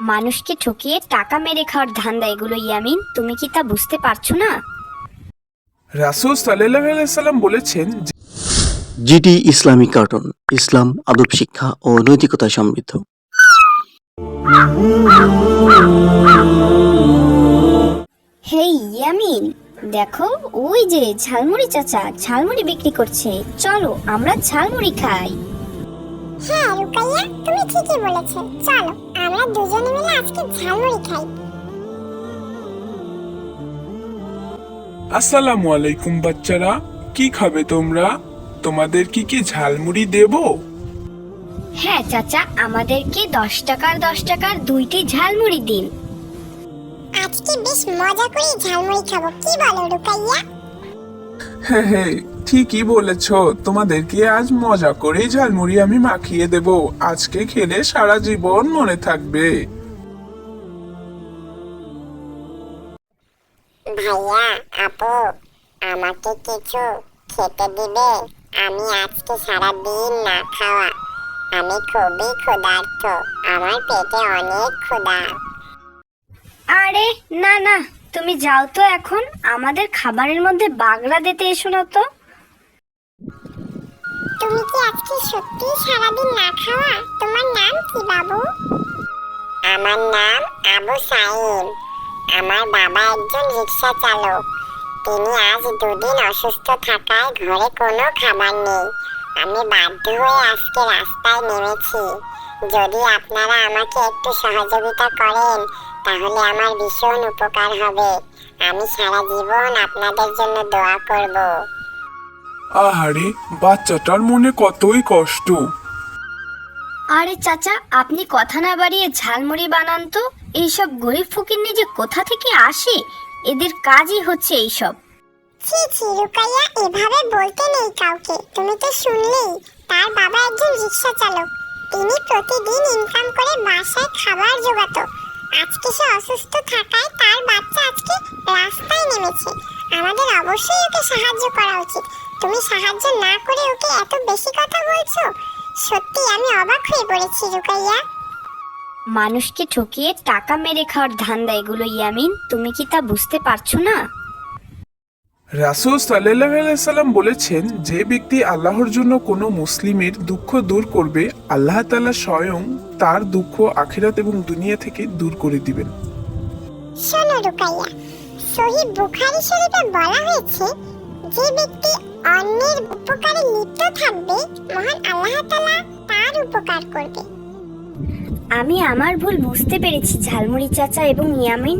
মানুষকে ঠকিয়ে টাকা মেরে খাওয়ার ধান্দা এগুলো ইয়ামিন? তুমি কি তা বুঝতে পারছ না? রাসুল সাল্লাহ সাল্লাম বলেছেন যে জিটি ইসলামিক কার্টুন ইসলাম আদব শিক্ষা ও নৈতিকতা সমৃদ্ধ। হেই ইয়ামিন দেখো ওই যে ঝালমুড়ি চাচা ঝালমুড়ি বিক্রি করছে। চলো আমরা ঝালমুড়ি খাই। হ্যাঁ রুকাইয়া তুমি ঠিকই বলেছ। চলো আমরা দুজনে মিলে আজকে ঝালমুড়ি খাই। আসসালামু আলাইকুম বাচ্চারা। কি খাবে তোমরা? তোমাদের কি কি ঝালমুড়ি দেব? হ্যাঁ চাচা আমাদেরকে দশ টাকার দশ টাকার দুইটি ঝালমুড়ি দিন। আজকে বেশ মজা করে ঝালমুড়ি খাব। কি বলো রুকাইয়া? হ্যাঁ হ্যাঁ ঠিকই বলেছ। তোমাদেরকে আজ মজা করে ঝালমুড়ি আমি মাখিয়ে দেব। আজকে খেলে সারা জীবন মনে থাকবে। ভাইয়া আপু আমাকে কিছু খেতে দিবে? আমি আজকে সারা দিন না খাওয়া। আমি খুবই ক্ষুধার্ত। আমার পেটে অনেক ক্ষুধা। আরে না না তুমি যাও তো এখন। আমাদের খাবারের মধ্যে বাগড়া দিতে এসো না তো। তুমি কি আজকে সত্যি সারাদিন না খাওয়া? তোমার নাম কি বাবু? আমার নাম আবু সাইম। আমার বাবা একজন রিক্সা চালক। তিনি আজ দুদিন অসুস্থ থাকায় ঘরে কোনো খাবার নেই। আমি বাধ্য হয়ে আজকে রাস্তায় নেমেছি। যদি আপনারা আমাকে একটু সহযোগিতা করেন তাহলে আমার ভীষণ উপকার হবে। আমি সারা জীবন আপনাদের জন্য দোয়া করব। আহারে বাচ্চাটার মনে কতই কষ্ট। আরে চাচা আপনি কথা না বাড়িয়ে ঝালমুড়ি বানান তো? এইসব গরিব ফকির যে কোথা থেকে আসে? এদের কাজই হচ্ছে এইসব। ছি ছি রুকাইয়া এভাবে বলতে নেই কাউকে। তুমি তো শুনলেই। তার বাবা একজন রিক্সা চালক তিনি প্রতিদিন ইনকাম করে বাসায় খাবার জোগাতো। আজকে সে অসুস্থ থাকায় তার বাচ্চা আজকে রাস্তায় নেমেছে। আমাদের অবশ্যই ওকে সাহায্য করা উচিত। তুমি সাহায্য না করে ওকে এত বেশি কথা বলছো? সত্যি আমি অবাক হয়ে পড়েছি, রুকাইয়া। মানুষকে ঠকিয়ে টাকা মেরে খাওয়ার ধান্দা এগুলো, ইয়ামিন। তুমি কি তা বুঝতে পারছ না? রাসুল সাল্লাহ সাল্লাম বলেছেন যে ব্যক্তি আল্লাহর জন্য কোনো মুসলিমের দুঃখ দূর করবে আল্লাহ তাআলা স্বয়ং তার দুঃখ আখিরাত এবং দুনিয়া থেকে দূর করে দিবেন। শোনো রুকাইয়া সহি বুখারী শরীফে বলা হয়েছে যে ব্যক্তি অন্যের উপকারে লিপ্ত থাকবে মহান আল্লাহ তাআলা তার উপকার করবে। আমি আমার ভুল বুঝতে পেরেছি ঝালমুড়ি চাচা এবং ইয়ামিন।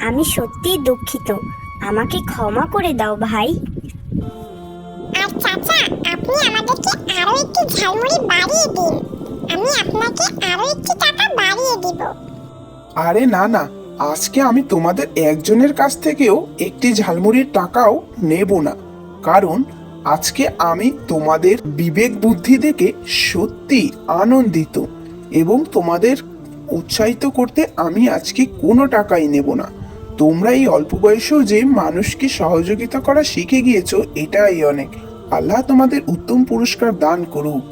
আমি সত্যিই দুঃখিত। আমাকে ক্ষমা করে দাও ভাই। আর চাচা আপনি আমাদেরকে আরও একটু ঝালমুড়ি বাড়িয়ে দিন। আমি আপনাকে আরও একটু টাকা বাড়িয়ে দিব। আরে না না আজকে আমি তোমাদের একজনের কাছ থেকেও একটি ঝালমুড়ির টাকাও নেব না। কারণ আজকে আমি তোমাদের বিবেক বুদ্ধি দেখে সত্যি আনন্দিত এবং তোমাদের উৎসাহিত করতে আমি আজকে কোনো টাকাই নেব না। তোমরা এই অল্প বয়সেও যে মানুষকে সহযোগিতা করা শিখে গিয়েছো, এটাই অনেক। আল্লাহ তোমাদের উত্তম পুরস্কার দান করুক।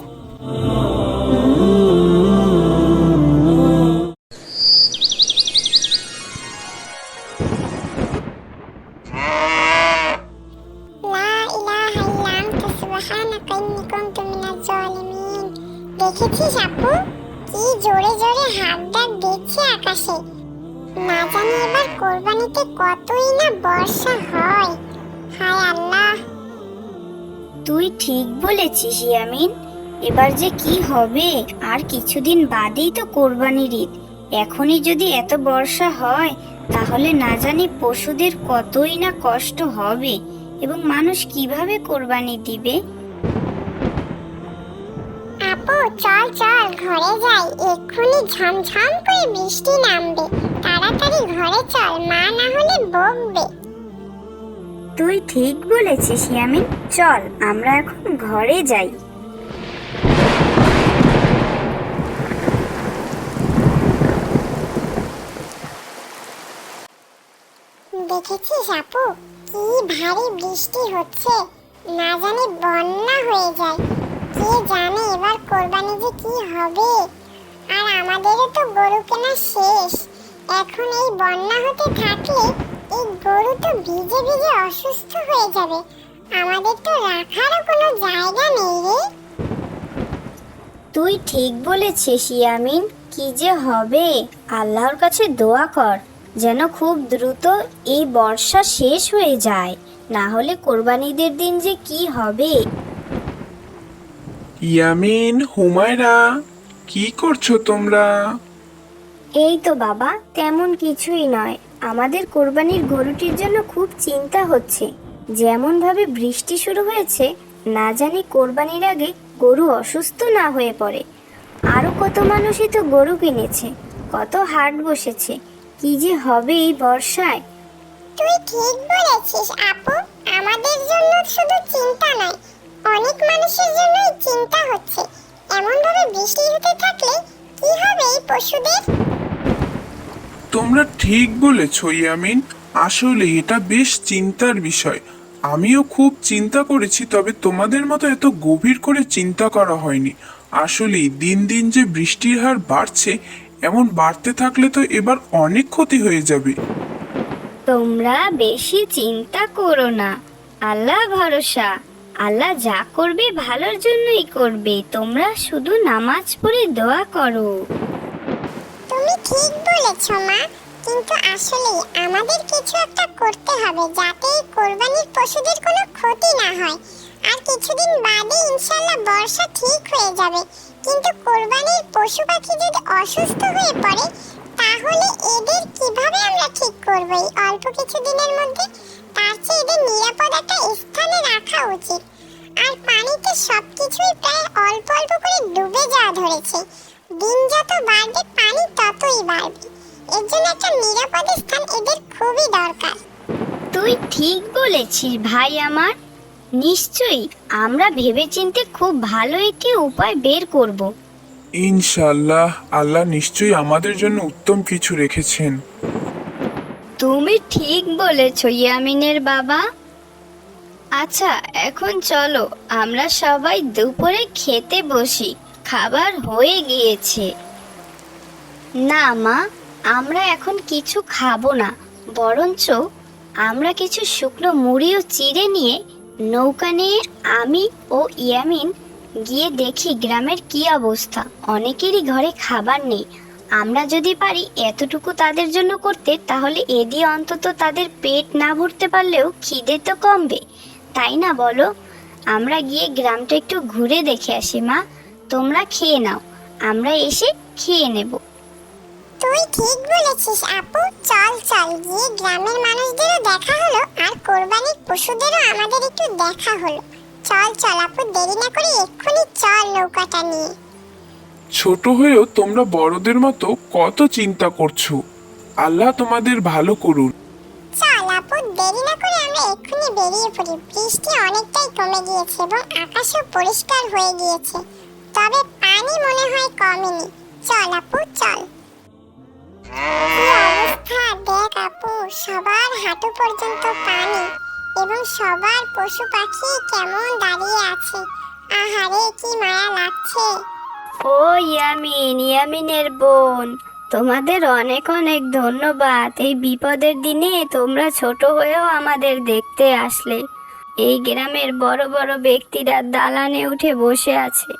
বলেছিস ইয়ামিন এবার যে কি হবে? আর কিছুদিন বাদেই তো কোরবানির ঈদ। এখনই যদি এত বর্ষা হয়, তাহলে না জানি পশুদের কতই না কষ্ট হবে এবং মানুষ কীভাবে কোরবানি দিবে? আপু, চল চল, ঘরে যাই। এক্ষুনি ঝমঝম করে বৃষ্টি নামবে। তাড়াতাড়ি ঘরে চল, মা। তুই ঠিক বলেছিস, ইয়ামিন। চল, আমরা এখন ঘরে যাই। দেখেছিস আপু, কি ভারী বৃষ্টি হচ্ছে। না জানি বন্যা হয়ে যায়। কে জানে এবার কোরবানি যে কি হবে। আর আমাদেরও তো গরু কেনা শেষ। এখন এই বন্যা হতে থাকলে এই গরু তো ভিজে ভিজে অসুস্থ হয়ে যাবে। আমাদের তো রাখারও কোনো জায়গা নেই রে। তুই ঠিক বলেছিস ইয়ামিন। কি যে হবে? আল্লাহর কাছে দোয়া কর যেন খুব দ্রুত এই বর্ষা শেষ হয়ে যায়। না হলে কোরবানিদের দিন যে কি হবে? ইয়ামিন হুমায়রা কি করছ তোমরা? এই তো বাবা তেমন কিছুই নয়। আমাদের কোরবানির গরুটির জন্য খুব চিন্তা হচ্ছে। যেমন ভাবে বৃষ্টি শুরু হয়েছে, না জানি কোরবানির আগে গরু অসুস্থ না হয়ে পড়ে। আরও কত মানুষই তো গরু কিনেছে, কত হাট বসেছে, কি যে হবে এই বর্ষায়? তুই ঠিক বলেছিস, আপু। আমাদের জন্য শুধু চিন্তা নয়, অনেক মানুষের জন্যই চিন্তা হচ্ছে। এমন ভাবে বৃষ্টি হতে থাকলে কি হবে এই পশুদের? তোমরা ঠিক বলেছ, ইয়ামিন। আসলে এটা বেশ চিন্তার বিষয়। আমিও খুব চিন্তা করেছি, তবে তোমাদের মতো এত গভীর করে চিন্তা করা হয়নি। আসলেই দিন দিন যে বৃষ্টির হার বাড়ছে, এমন বাড়তে থাকলে তো এবার অনেক ক্ষতি হয়ে যাবে। তোমরা বেশি চিন্তা করো না। আল্লাহ ভরসা। আল্লাহ যা করবে ভালোর জন্যই করবে। তোমরা শুধু নামাজ পড়ে দোয়া করো। তুমি ঠিক বলেছ, মা। কিন্তু আসলে আমাদের কিছু একটা করতে হবে যাতে এই কোরবানির পশুদের কোনো ক্ষতি না হয়। আর কিছুদিন বাদে ইনশাল্লাহ বর্ষা ঠিক হয়ে যাবে। কিন্তু কোরবানির পশু পাখি যদি অসুস্থ হয়ে পড়ে, তাহলে এদের কীভাবে আমরা ঠিক করব এই অল্প কিছু দিনের মধ্যে? তার চেয়ে এদের নিরাপদ একটা স্থানে রাখা উচিত। আর পানিতে সবকিছুই প্রায় অল্প অল্প করে ডুবে যাওয়া ধরেছে। দিন যত বাড়বে পানি ততই বাড়বে। এর জন্য একটা নিরাপদ স্থান এদের খুবই দরকার। তুই ঠিক বলেছিস ভাই আমার। নিশ্চয়ই আমরা ভেবেচিন্তে খুব ভালো একটি উপায় বের করব। ইনশাল্লাহ আল্লাহ নিশ্চয়ই আমাদের জন্য উত্তম কিছু রেখেছেন। তুমি ঠিক বলেছ ইয়ামিনের বাবা। আচ্ছা এখন চলো আমরা সবাই দুপুরে খেতে বসি। খাবার হয়ে গিয়েছে। না, মা, আমরা এখন কিছু খাব না, বরঞ্চ আমরা কিছু শুকনো মুড়িও চিড়ে নিয়ে নৌকা নিয়ে আমি ও ইয়ামিন গিয়ে দেখি গ্রামের কি অবস্থা। অনেকেরই ঘরে খাবার নেই। আমরা যদি পারি এতটুকু তাদের জন্য করতে, তাহলে এ দিয়ে অন্তত তাদের পেট না ভরতে পারলেও খিদে তো কমবে। তাই না বলো? আমরা গিয়ে গ্রামটা একটু ঘুরে দেখে আসি, মা। তোমরা খেয়ে নাও। আমরা এসে খেয়ে নেব। তুই ঠিক বলেছিস আপু। চল চল গিয়ে গ্রামের মানুষদেরও দেখা হলো আর কোরবানির পশুদেরও আমাদের একটু দেখা হলো। চল চল আপু দেরি না করে এক্ষুনি চল নৌকাটা নিয়ে। ছোট হয়েও তোমরা বড়দের মতো কত চিন্তা করছ। আল্লাহ তোমাদের ভালো করুন। চল আপু দেরি না করে আমরা এক্ষুনি বেরিয়ে পড়ি। বৃষ্টি অনেকটাই কমে গিয়েছে এবং আকাশও পরিষ্কার হয়ে গিয়েছে। তবে পানি মনে হয় কমেনি। চল আপু, চল। দেখ আপু, সবার হাঁটু পর্যন্ত পানি এবং সবার পশু পাখি কেমন দাঁড়িয়ে আছে। আহারে, কি মায়া লাগছে। ও ইয়ামিন, ইয়ামিনের বোন, তোমাদের অনেক অনেক ধন্যবাদ। এই বিপদের দিনে তোমরা ছোট হয়েও আমাদের দেখতে আসলে। এই গ্রামের বড় বড় ব্যক্তিরা দালানে উঠে বসে আছে।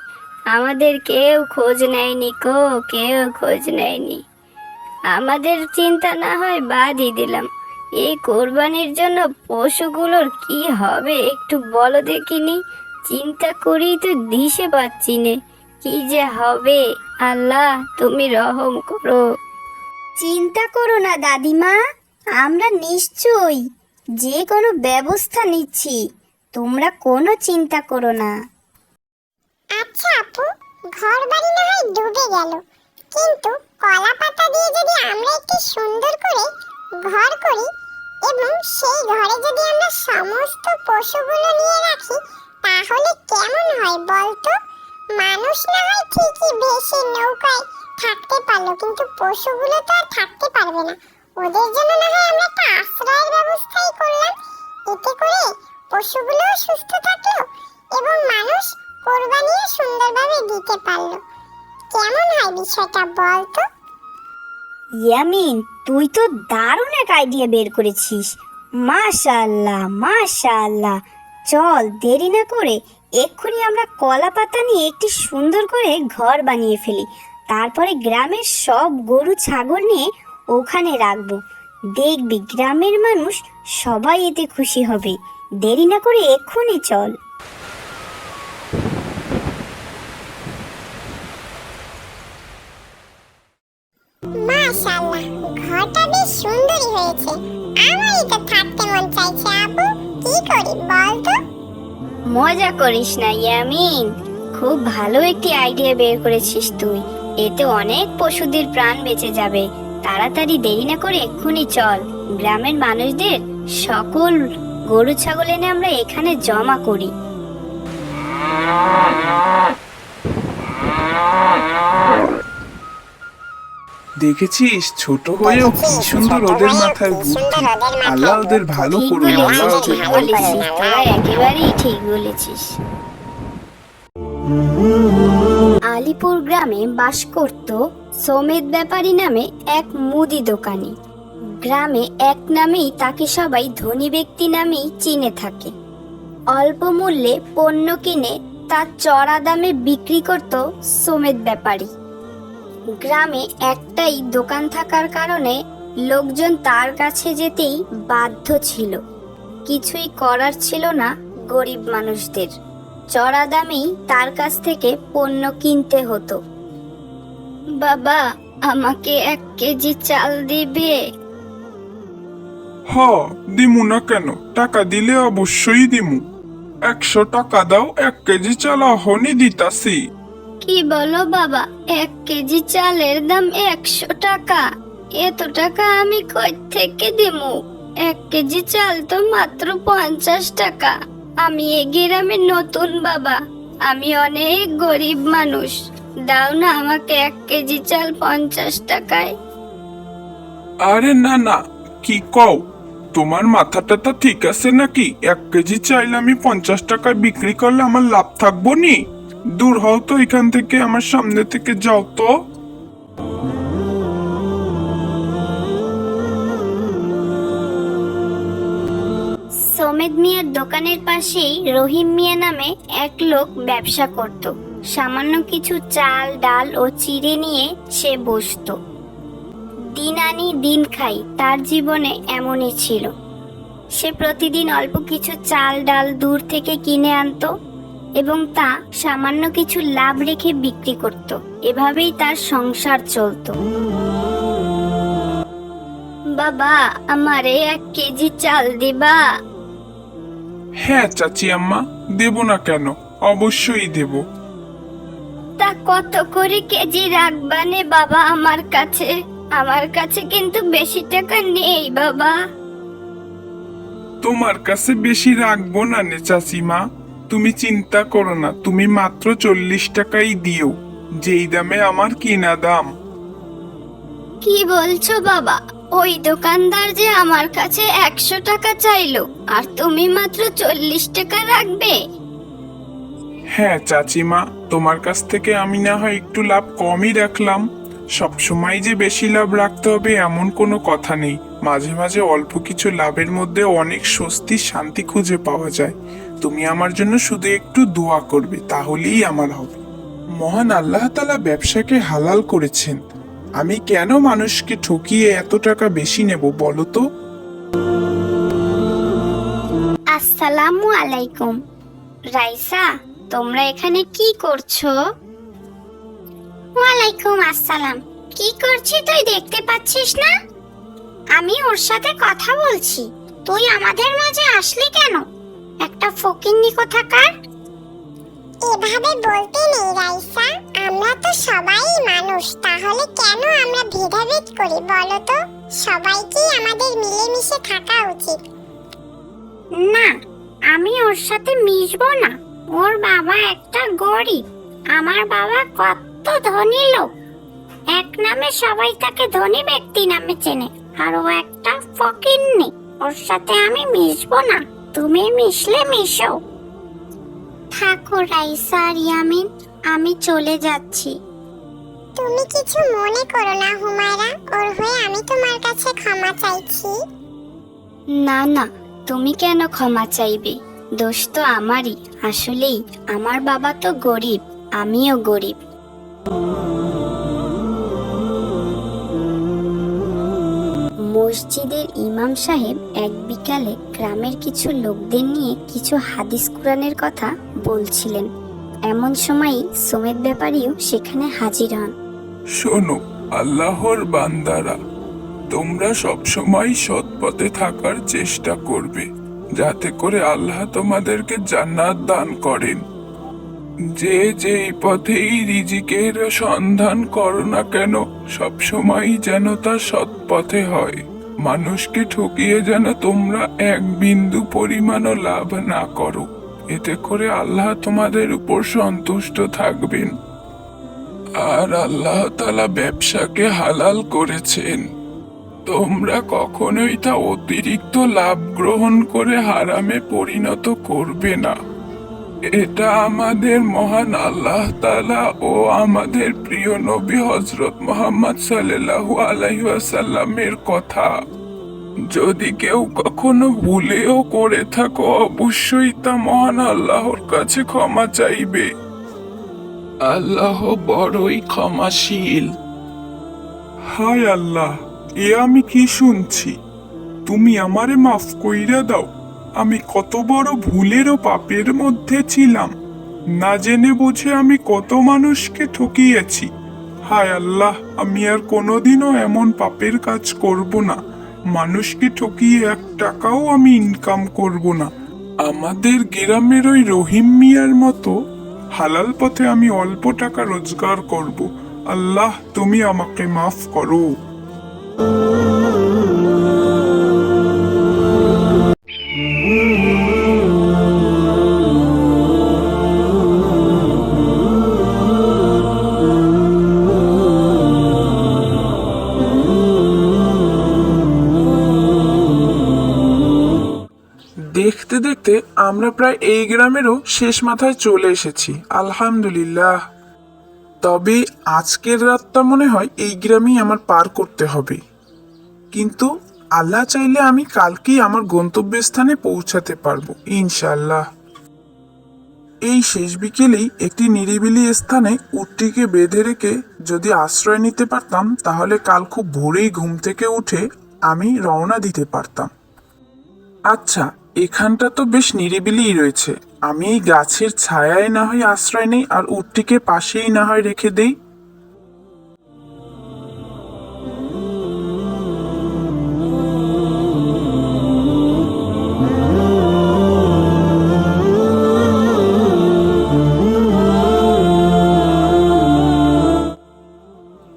আমাদের কেউ খোঁজ নেয়নি কো, কেউ খোঁজ নেয়নি। আমাদের চিন্তা না হয় বাদই দিলাম। এই কোরবানির জন্য পশুগুলোর কি হবে একটু বলো দেখিনি? চিন্তা করেই তো দিশে পাচ্ছি নে। কি যে হবে? আল্লাহ, তুমি রহম করো। চিন্তা করো না দাদিমা, আমরা নিশ্চয়ই যে কোনো ব্যবস্থা নিচ্ছি। তোমরা কোনো চিন্তা করো না। আচ্ছা আপু ঘর বাড়ি না হয় ডুবে গেল। কিন্তু কলা পাতা দিয়ে যদি আমরা একটি সুন্দর করে ঘর করি এবং সেই ঘরে যদি আমরা সমস্ত পশুগুলো নিয়ে রাখি, তাহলে কেমন হয় বলতো? মানুষ না হয় ঠিকই ভেসে নৌকায় থাকতে পারল, কিন্তু পশুগুলো তো আর থাকতে পারবে না। ওদের জন্য না হয় আমরা একটা আশ্রয়ের ব্যবস্থাই করলাম। এতে করে পশুগুলোও সুস্থ থাকল এবং মানুষ কোরবানিও সুন্দরভাবে দিতে পারল। কেমন হয় বিষয়টা বল তো? ইয়ামিন, তুই তো দারুণ এক আইডিয়া বের করেছিস। মাশাআল্লাহ মাশাআল্লাহ। চল, দেরি না করে এক্ষুনি আমরা কলা পাতা নিয়ে একটি সুন্দর করে ঘর বানিয়ে ফেলি। তারপরে গ্রামের সব গরু, ছাগল নিয়ে ওখানে রাখব। দেখবি গ্রামের মানুষ সবাই এতে খুশি হবে। দেরি না করে এক্ষুনি চল। মাশাআল্লাহ ঘরটা বেশ সুন্দরই হয়েছে। আমারই তো থাকতে মন চাইছে, আপু, কি করি বল তো? মজা করিস না, ইয়ামিন। খুব ভালো একটি আইডিয়া বের করেছিস তুই। এতে অনেক পশুদের প্রাণ বেঁচে যাবে। তাড়াতাড়ি দেরি না করে এক্ষুনি চল। গ্রামের মানুষদের সকল গরু, ছাগল এনে আমরা এখানে জমা করি। দেখেছিস? ছোট হয়েও কি সুন্দর ওদের মাথায় বুদ্ধি। আল্লাহ ওদের ভালো করুন আল্লাহ ওদের ভালো করুন। একেবারেই ঠিক বলেছিস। আলিপুর গ্রামে বাস করত সমেত ব্যাপারী নামে এক মুদি দোকানি। গ্রামে এক নামেই তাকে সবাই ধনী ব্যক্তি নামেই চিনে থাকে। অল্প মূল্যে পণ্য কিনে তার চড়া দামে বিক্রি করত সমেত ব্যাপারী। গ্রামে একটাই দোকান থাকার কারণে লোকজন তার কাছে যেতেই বাধ্য ছিল। কিছুই করার ছিল না গরিব মানুষদের। চড়া দামেই তার কাছ থেকে পণ্য কিনতে হতো। বাবা, আমাকে এক কেজি চাল দিবে? হ, দিমু না কেন? টাকা দিলে অবশ্যই দিমু। একশো টাকা দাও, এক কেজি চাল হনি দিতাছি। কি বলো বাবা? এক কেজি চালের দাম একশো টাকা। এত টাকা আমি কই থেকে দিমু? এক কেজি চাল তো মাত্র পঞ্চাশ টাকা। আমি এ গ্রামে নতুন বাবা। আমি অনেক গরিব মানুষ। দাও না আমাকে এক কেজি চাল পঞ্চাশ টাকায়। আরে না না, কি কও? তোমার মাথাটা তো ঠিক আছে নাকি? এক কেজি চাইল আমি পঞ্চাশ টাকায় বিক্রি করলে আমার লাভ থাকব নি? দূর হও তো এখান থেকে আমার সামনে থেকে যাও তো। সমেদ মিয়ার দোকানের পাশেই রহিম মিয়া নামে এক লোক ব্যবসা করত। সামান্য কিছু চাল, ডাল ও চিড়ে নিয়ে সে বসতো। দিন আনি দিন খাই, তার জীবনে এমনই ছিল। সে প্রতিদিন অল্প কিছু চাল, ডাল দূর থেকে কিনে আনতো। এবং তা সামান্য কিছু লাভ রেখে বিক্রি করত। এভাবেই তার সংসার চলতো। বাবা আমারে এক কেজি চাল দিবা? হ্যাঁ চাচি আম্মা দেব না কেন? অবশ্যই দেব। তা কত করে কেজি রাখবানে বাবা আমার কাছে? আমার কাছে কিন্তু বেশি টাকা নেই বাবা। তোমার কাছে বেশি রাখব না নে চাচিমা তুমি চিন্তা করো না তুমি মাত্র চল্লিশ টাকাই দিও। যেই দামে আমার কিনা দাম। কি বলছো বাবা? ওই দোকানদার যে আমার কাছে একশো টাকা চাইলো আর তুমি মাত্র চল্লিশ টাকা রাখবে? হ্যাঁ চাচিমা তোমার কাছ থেকে আমি না হয় একটু লাভ কমই রাখলাম। সবসময় যে বেশি লাভ রাখতে হবে এমন কোনো কথা নেই। মাঝে মাঝে অল্প কিছু লাভের মধ্যে অনেক স্বস্তি শান্তি খুঁজে পাওয়া যায়। তুমি আমার জন্য শুধু একটু দোয়া করবে, তাহলেই আমার হবে। মহান আল্লাহ তালা ব্যবসাকে হালাল করেছেন। আমি কেন মানুষকে ঠকিয়ে এত টাকা বেশি নেব বলো তো? আসসালামু আলাইকুম। রাইসা, তোমরা এখানে কি করছ? ওয়ালাইকুম আসসালাম। কি করছি তুই দেখতে পাচ্ছিস না? আমি ওর সাথে কথা বলছি। তুই আমাদের মাঝে আসলি কেন? একটা ফকিন্নি কোথাকার? এভাবে বলতে নেই রাইসা। আমরা তো সবাই মানুষ তাহলে কেন আমরা ভেদাভেদ করি বলো তো? সবাইকেই আমাদের মিলেমিশে থাকা উচিত। না আমি ওর সাথে মিশবো না। ওর বাবা একটা গরিব। আমার বাবা কত ধনী লোক। এক নামে সবাই তাকে ধনী ব্যক্তি নামে চেনে আর ও একটা ফকিন্নি। ওর সাথে আমি মিশবো না। তুমি মিশলে মিশো। থাকো রাইসা আর ইয়ামিন আমি চলে যাচ্ছি। তুমি কিছু মনে করো না হুমায়রা ওর হয়ে আমি তোমার কাছে ক্ষমা চাইছি। না না তুমি কেন ক্ষমা চাইবে? দোষ তো আমারই আসলেই। আমার বাবা তো গরিব আমিও গরিব। মসজিদের ইমাম সাহেব এক বিকালে গ্রামের কিছু লোকদের নিয়ে কিছু হাদিস কোরআনের কথা বলছিলেন। এমন সময়ই সোমেদ ব্যাপারীও সেখানে হাজির হন। শোনো, আল্লাহর বান্দারা, তোমরা সবসময় সৎ পথে থাকার চেষ্টা করবে, যাতে করে আল্লাহ তোমাদেরকে জান্নাত দান করেন। যে যেই পথেই রিজিকের সন্ধান করো না কেন সবসময় যেন তা সৎ পথে হয়। মানুষকে ঠকিয়ে যেন তোমরা এক বিন্দু পরিমাণও লাভ না করো। এতে করে আল্লাহ তোমাদের উপর সন্তুষ্ট থাকবেন। আর আল্লাহ তালা ব্যবসাকে হালাল করেছেন। তোমরা কখনোই তা অতিরিক্ত লাভ গ্রহণ করে হারামে পরিণত করবে না। এটা আমাদের মহান আল্লাহ তালা ও আমাদের প্রিয় নবী হজরত মোহাম্মদ সাল্লাল্লাহু আলাইসাল্লামের কথা। যদি কেউ কখনো ভুলেও করে থাকো, অবশ্যই তা মহান আল্লাহর কাছে ক্ষমা চাইবে। আল্লাহ বড়ই ক্ষমাশীল। হায় আল্লাহ, এ আমি কি শুনছি? তুমি আমারে মাফ কইরা দাও। আমি কত বড় ভুলের ও পাপের মধ্যে ছিলাম। না জেনে বুঝে আমি কত মানুষকে ঠকিয়েছি। হায় আল্লাহ, আমি আর কোনোদিনও এমন পাপের কাজ করব না। মানুষকে ঠকিয়ে এক টাকাও আমি ইনকাম করব না। আমাদের গ্রামের ওই রহিম মিয়ার মতো হালাল পথে আমি অল্প টাকা রোজগার করব। আল্লাহ, তুমি আমাকে মাফ করো। দেখতে আমরা প্রায় এই গ্রামেরও শেষ মাথায় চলে এসেছি, আলহামদুলিল্লাহ। তবে আজকের রাতটা মনে হয় এই গ্রামেই আমার পার করতে হবে। কিন্তু আল্লাহ চাইলে আমি কালকেই আমার গন্তব্যস্থানে পৌঁছাতে পারব ইনশাল্লাহ এই শেষ বিকেলেই একটি নিরিবিলি স্থানে উটটিকে বেঁধে রেখে যদি আশ্রয় নিতে পারতাম, তাহলে কাল খুব ভোরেই ঘুম থেকে উঠে আমি রওনা দিতে পারতাম। আচ্ছা এখানটা তো বেশ নিরিবিলিই রয়েছে। আমি এই গাছের ছায়ায় না হয় আশ্রয় নেই আর উটটিকে পাশেই না হয় রেখে দেই।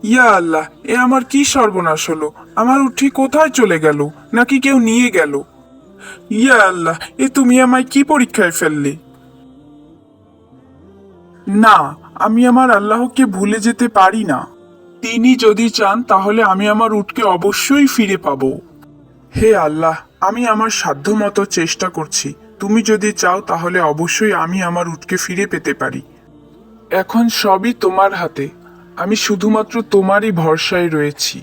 ইয়া আল্লাহ, এ আমার কি সর্বনাশ হলো? আমার উঠি কোথায় চলে গেল? নাকি কেউ নিয়ে গেল? ইয়া আল্লাহ, এ তুমি আমায় কি পরীক্ষায় ফেললে? না, আমি আমার আল্লাহকে ভুলে যেতে পারি না। তিনি যদি চান, তাহলে আমি আমার উটকে অবশ্যই ফিরে পাবো। হে আল্লাহ, আমি আমার সাধ্যমতো চেষ্টা করছি। তুমি যদি চাও, তাহলে অবশ্যই আমি আমার উটকে ফিরে পেতে পারি। এখন সবই তোমার হাতে। আমি শুধুমাত্র তোমারই ভরসায় রয়েছি।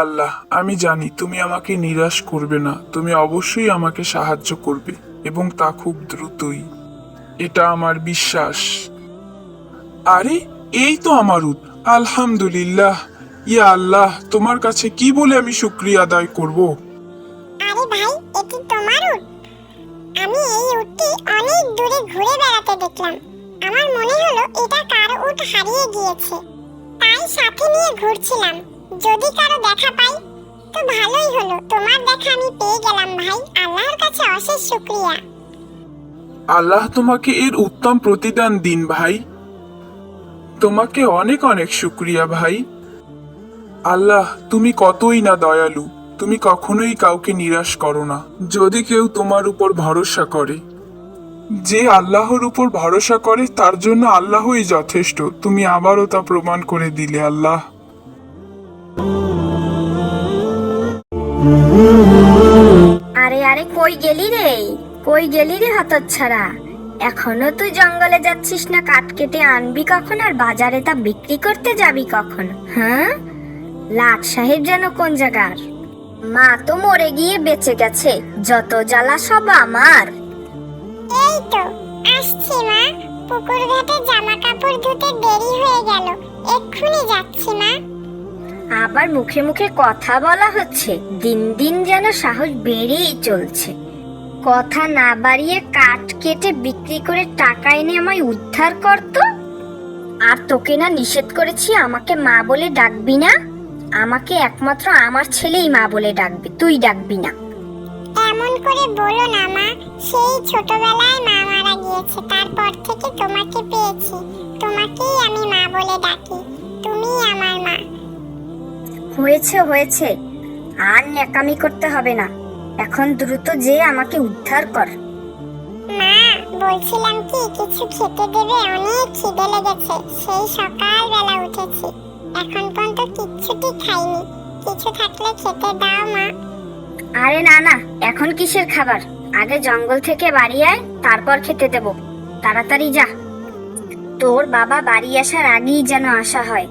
আল্লাহ, আমি জানি তুমি আমাকে নিরাশ করবে না। তুমি অবশ্যই আমাকে সাহায্য করবে এবং তা খুব দ্রুতই। এটা আমার বিশ্বাস। আরে, এই তো আমার উট আলহামদুলিল্লাহ। ইয়া আল্লাহ, তোমার কাছে কি বলে আমি শুক্রিয়া আদায় করব? আরে ভাই, এটি তোমার আমি এই অনেক দূরে ঘুরে বেড়াতে দেখলাম। আমার মনে হলো এটা কার হারিয়ে গিয়েছে। তাই সাথে নিয়ে ঘুরছিলাম। যদি কারও দেখা পাই, তো ভালোই হলো। তোমার দেখা আমি পেয়ে গেলাম ভাই। আল্লাহর কাছে অশেষ শুক্রিয়া। আল্লাহ তোমাকে এর উত্তম প্রতিদান দিন ভাই। তোমাকে অনেক অনেক শুক্রিয়া ভাই। আল্লাহ, তুমি কতই না দয়ালু। তুমি কখনোই কাউকে নিরাশ করো না। যদি কেউ তোমার উপর ভরসা করে, যে আল্লাহর উপর ভরসা করে, তার জন্য আল্লাহই যথেষ্ট। তুমি আবারও তা প্রমাণ করে দিলে আল্লাহ। আরে আরে, কই গেলি রে? কই গেলি রে হতচ্ছাড়া? এখনও তুই জঙ্গলে যাচ্ছিস না, কাঠ কেটে আনবি কখন আর বাজারে তা বিক্রি করতে যাবি কখন হ্যাঁ? লাট সাহেব যেন কোন জায়গার মা তো মরে গিয়ে বেঁচে গেছে, যত জ্বালা সব আমার। এই তো, আসছি মা। পুকুর ঘাটে জামা কাপড় ধুতে দেরি হয়ে গেল, এক্ষুনি যাচ্ছি মা। আবার মুখে মুখে কথা বলা হচ্ছে। দিন দিন যেন সাহস বেড়েই চলছে। কথা না বাড়িয়ে কাঠ কেটে বিক্রি করে টাকা এনে আমায় উদ্ধার করতো আর তোকে না নিষেধ করেছি, আমাকে মা বলে ডাকবি না। আমাকে একমাত্র আমার ছেলেই মা বলে ডাকবে, তুই ডাকবি না। এমন করে বলো না মা, সেই ছোটবেলায় মা মারা গিয়েছে, তারপর থেকে তোমাকে পেয়েছি। তোমাকেই আমি মা বলে ডাকি, তুমিই আমার মা। হয়েছে হয়েছে। আর ন্যাকামি করতে হবে না। এখন দ্রুত যে আমাকে উদ্ধার কর। মা বলছিলাম কি কিছু খেতে দেবে? অনেক খিদে লেগেছে। সেই সকালবেলা উঠেছি। এখন পর্যন্ত কিচ্ছুটি খাইনি। কিছু থাকলে খেতে দাও মা। আরে না না এখন কিসের খাবার? আগে জঙ্গল থেকে বাড়ি আয় তারপর খেতে দেব। তাড়াতাড়ি যা। তোর বাবা বাড়ি আসার আগেই যেন আসা হয়।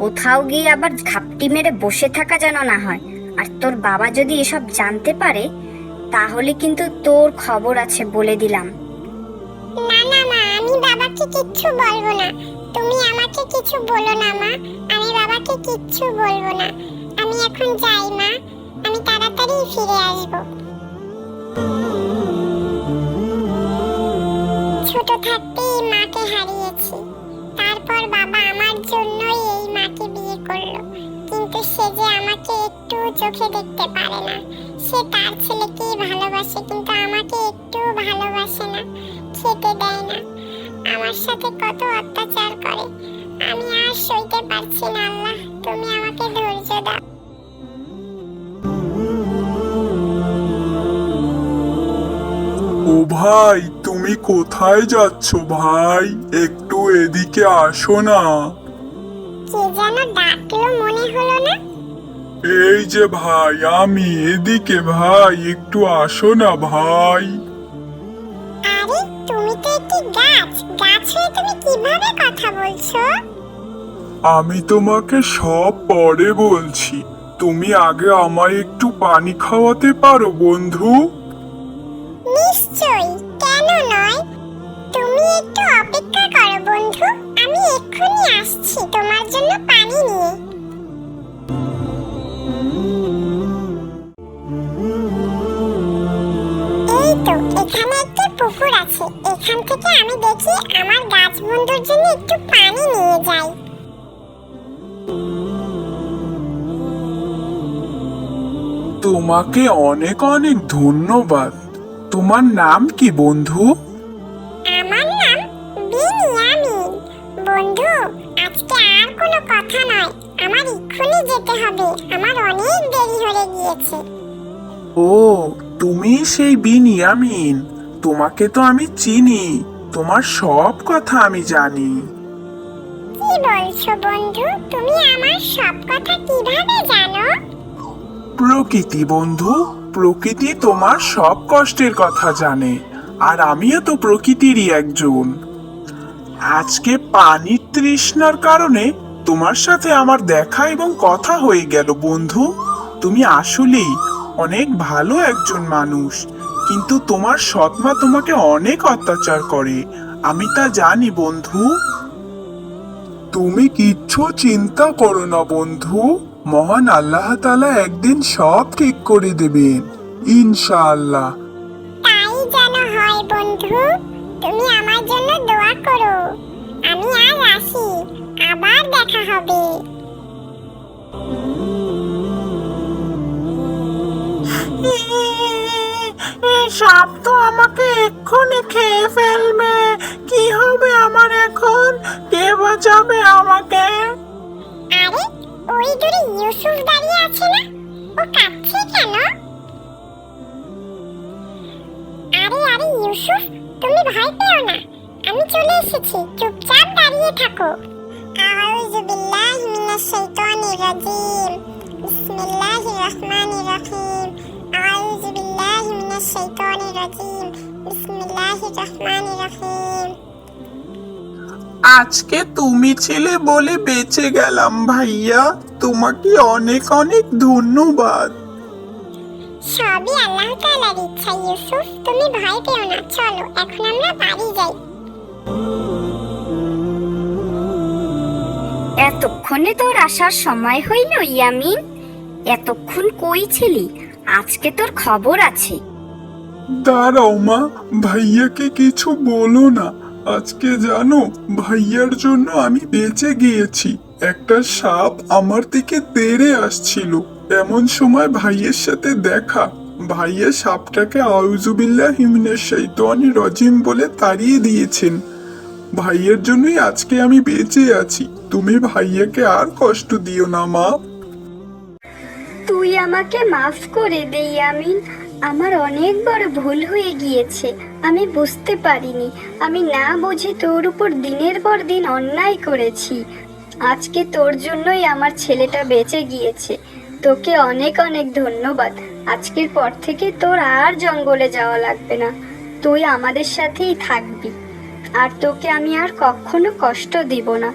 কোথাও গিয়ে আবার ঘাপটি মেরে বসে থাকা যেন না হয়। আর তোর বাবা যদি এসব জানতে পারে, তাহলে কিন্তু তোর খবর আছে বলে দিলাম। না না, মা, আমি বাবাকে কিচ্ছু বলব না। তুমি আমাকে কিছু বলো না, মা। আমি বাবাকে কিচ্ছু বলব না। আমি এখন যাই, মা। আমি তাড়াতাড়ি ফিরে আসব। ছোট থাকতেই মাকে হারিয়েছি। তারপর বাবা আমার জন্যই মাকে বিয়ে করল। কিন্তু সে যে আমাকে একটু চোখে দেখতে পারে না। সে তার ছেলেকেই ভালোবাসে, কিন্তু আমাকে একটু ভালোবাসে না, খেতে দেয় না। আমার সাথে কত অত্যাচার করে। আমি আর সইতে পারছি না, আল্লাহ, তুমি আমাকে ধৈর্য দাও। ও ভাই, তুমি কোথায় যাচ্ছ ভাই? একটু এদিকে আসো না। কে যেন ডাকলো মনে হলো না? এই যে ভাই আমি এদিকে ভাই একটু আসো না ভাই। আরে তুমি তো একটি গাছ। গাছ হয়ে তুমি কীভাবে কথা বলছো? আমি তোমাকে সব পরে বলছি। তুমি আগে আমায় একটু পানি খাওয়াতে পারো বন্ধু। নিশ্চয়ই কেন নয়? তুমি একটু অপেক্ষা করো বন্ধু। এক্ষুনি আসছি, তোমার জন্য পানি নিয়ে। তো, এখানে পুকুর আছে। এখান থেকে আমি দেখি আমার গাছ বন্ধুর জন্য একটু পানি নিয়ে যাই। তোমাকে অনেক অনেক ধন্যবাদ। তোমার নাম কি বন্ধু? এক্ষুনি যেতে হবে। আমার অনেক দেরি হয়ে গিয়েছে। ও তুমি সেই বিনিয়ামিন। তোমাকে তো আমি চিনি। তোমার সব কথা আমি জানি। কি বলছো বন্ধু? তুমি আমার সব কথা কীভাবে জানো? প্রকৃতি বন্ধু প্রকৃতি তোমার সব কষ্টের কথা জানে আর আমিও তো প্রকৃতিরই একজন। আজকে পানির তৃষ্ণার কারণে তোমার সাথে আমার দেখা এবং কথা হয়ে গেল, বন্ধু। তুমি আসলেই অনেক ভালো একজন মানুষ, কিন্তু তোমার সৎমা তোমাকে অনেক অত্যাচার করে। আমি তা জানি, বন্ধু। তুমি কিচ্ছু চিন্তা করো না, বন্ধু। মহান আল্লাহ তাআলা একদিন সব ঠিক করে দেবেন, ইনশাআল্লাহ। তুমি আমার জন্য দোয়া করো। আমি আজ আসি। আবার দেখা হবে। সাপ তো আমাকে এক্ষুনি খেয়ে ফেলবে। কি হবে আমার এখন? কে বাঁচাবে আমাকে। আরে ওই দূরে ইউসুফ দাঁড়িয়ে আছে না? ও কাঁদছে কেন? আরে আরে ইউসুফ তুমি ভয় পেও না। আমি চলে এসেছি। চুপচাপ দাঁড়িয়ে থাকো। আউযু বিল্লাহি মিনাশ শাইতানির রাজিম বিসমিল্লাহির রহমানির রহিম আউযু বিল্লাহি মিনাশ শাইতানির রাজিম বিসমিল্লাহির রহমানির রহিম আজকে তুমি ছিলে বলে বেঁচে গেলাম ভাইয়া। তোমাকে অনেক অনেক ধন্যবাদ। সবই আল্লাহ তাআলার ইচ্ছা ইউসুফ। তুমি ভয় পেও না চলো এখন আমরা বাড়ি যাই। এতক্ষণে তোর আসার সময় হইল, ইয়ামিন। এতক্ষণ কই ছিলি? আজকে তোর খবর আছে। দাঁড়াও মা, ভাইয়াকে কিছু বলো না। আজকে জানো, ভাইয়ার জন্য আমি বেঁচে গিয়েছি। একটা সাপ আমার দিকে তেড়ে আসছিল। এমন সময় ভাইয়ের সাথে দেখা। ভাইয়া সাপটাকে আউজুবিল্লাহ হিমিনের শৈতানি রজিম বলে তাড়িয়ে দিয়েছেন। ভাইয়ের জন্যই আজকে আমি বেঁচে আছি। তুমি ভাইয়াকে আর কষ্ট দিও না, মা। তুই আমাকে মাফ করে দে, ইয়ামিন। আমার অনেক বড় ভুল হয়ে গিয়েছে। আমি বুঝতে পারিনি। আমি না বুঝে তোর উপর দিনের পর দিন অন্যায় করেছি। আজকে তোর জন্যই আমার ছেলেটা বেঁচে গিয়েছে। তোকে অনেক অনেক ধন্যবাদ। আজকের পর থেকে তোর আর জঙ্গলে যাওয়া লাগবে না। তুই আমাদের সাথেই থাকবি। আর তোকে আমি আর কখনো কষ্ট দিব না।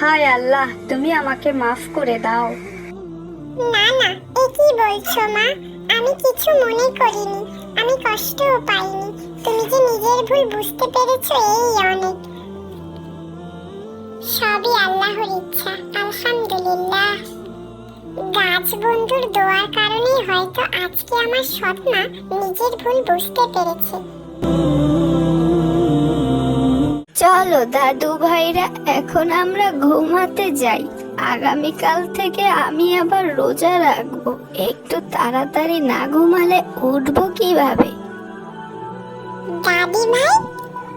হায় আল্লাহ, তুমি আমাকে মাফ করে দাও। না না এ কি বলছো মা? আমি কিছু মনে করিনি, আমি কষ্টও পাইনি। তুমি যে নিজের ভুল বুঝতে পেরেছ, এই অনেক। সবই আল্লাহর ইচ্ছা, আলহামদুলিল্লাহ। গাছ বন্ধুর দোয়ার কারণেই হয়তো আজকে আমার সৎমা নিজের ভুল বুঝতে পেরেছে। চলো, দাদু ভাইরা, এখন আমরা ঘুমাতে যাই। আগামীকাল থেকে আমি আবার রোজা রাখব। একটু তাড়াতাড়ি না ঘুমালে উঠবো কীভাবে? দাদি ভাই,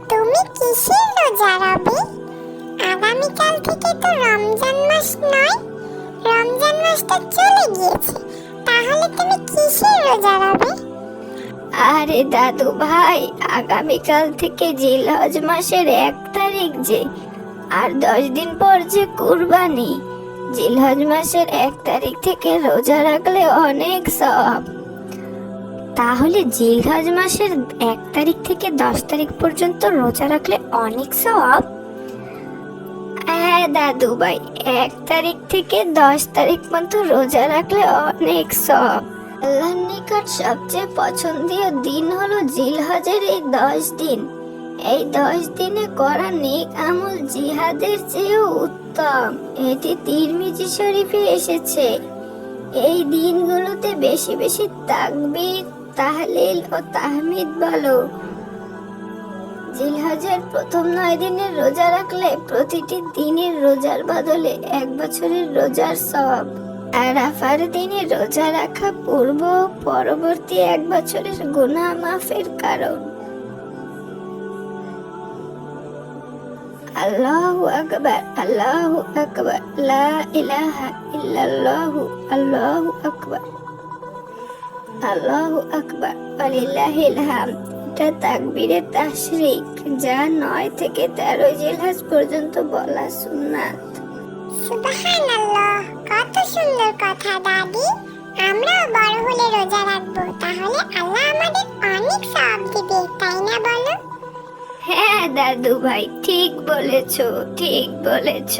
তুমি কিসের রোজা রবে? আগামীকাল থেকে তো রমজান মাস নয়। রমজান মাসটা চলে গিয়েছে। তাহলে তুমি কিসের রোজা রবে? আরে দাদু ভাই, আগামীকাল থেকে জিলহজ মাসের এক তারিখ যে, আর দশ দিন পর যে কুরবানি। জিলহজ মাসের এক তারিখ থেকে রোজা রাখলে অনেক সব তাহলে জিলহজ মাসের এক তারিখ থেকে দশ তারিখ পর্যন্ত রোজা রাখলে অনেক সব হ্যাঁ দাদু ভাই, এক তারিখ থেকে দশ তারিখ পর্যন্ত রোজা রাখলে অনেক সব আল্লাহর নিকট সবচেয়ে পছন্দীয় দিন হলো জিলহজের এই দশ দিন। এই দশ দিনে করা নেক আমল জিহাদের চেয়েও উত্তম। এটি তিরমিজি শরীফে এসেছে। এই দিনগুলোতে বেশি বেশি তাকবীর, তাহলিল ও তাহমিদ বলো। জিলহজের প্রথম নয় দিনের রোজা রাখলে প্রতিটি দিনের রোজার বদলে এক বছরের রোজার সব আরাফার দিনে রোজা রাখা পূর্ব পরবর্তী এক বছরের গুনাহ মাফের কারণ। আল্লাহু আকবার আল্লাহু আকবার, লা ইলাহা ইল্লাল্লাহু, আল্লাহু আকবার আল্লাহু আকবার, ওয়ালিল্লাহিল হামদ। এটা তাকবীরে তাশরিক, যা নয় থেকে তেরো জিলহাজ পর্যন্ত বলা সুন্নাত। সুবহানাল্লাহ কত সুন্দর কথা, দাদি। আমরাও বড় হলে রোজা রাখব। তাহলে আল্লাহ আমাদের অনেক সওয়াব দিবে, তাই না বলো? হ্যাঁ দাদু ভাই ঠিক বলেছ ঠিক বলেছ।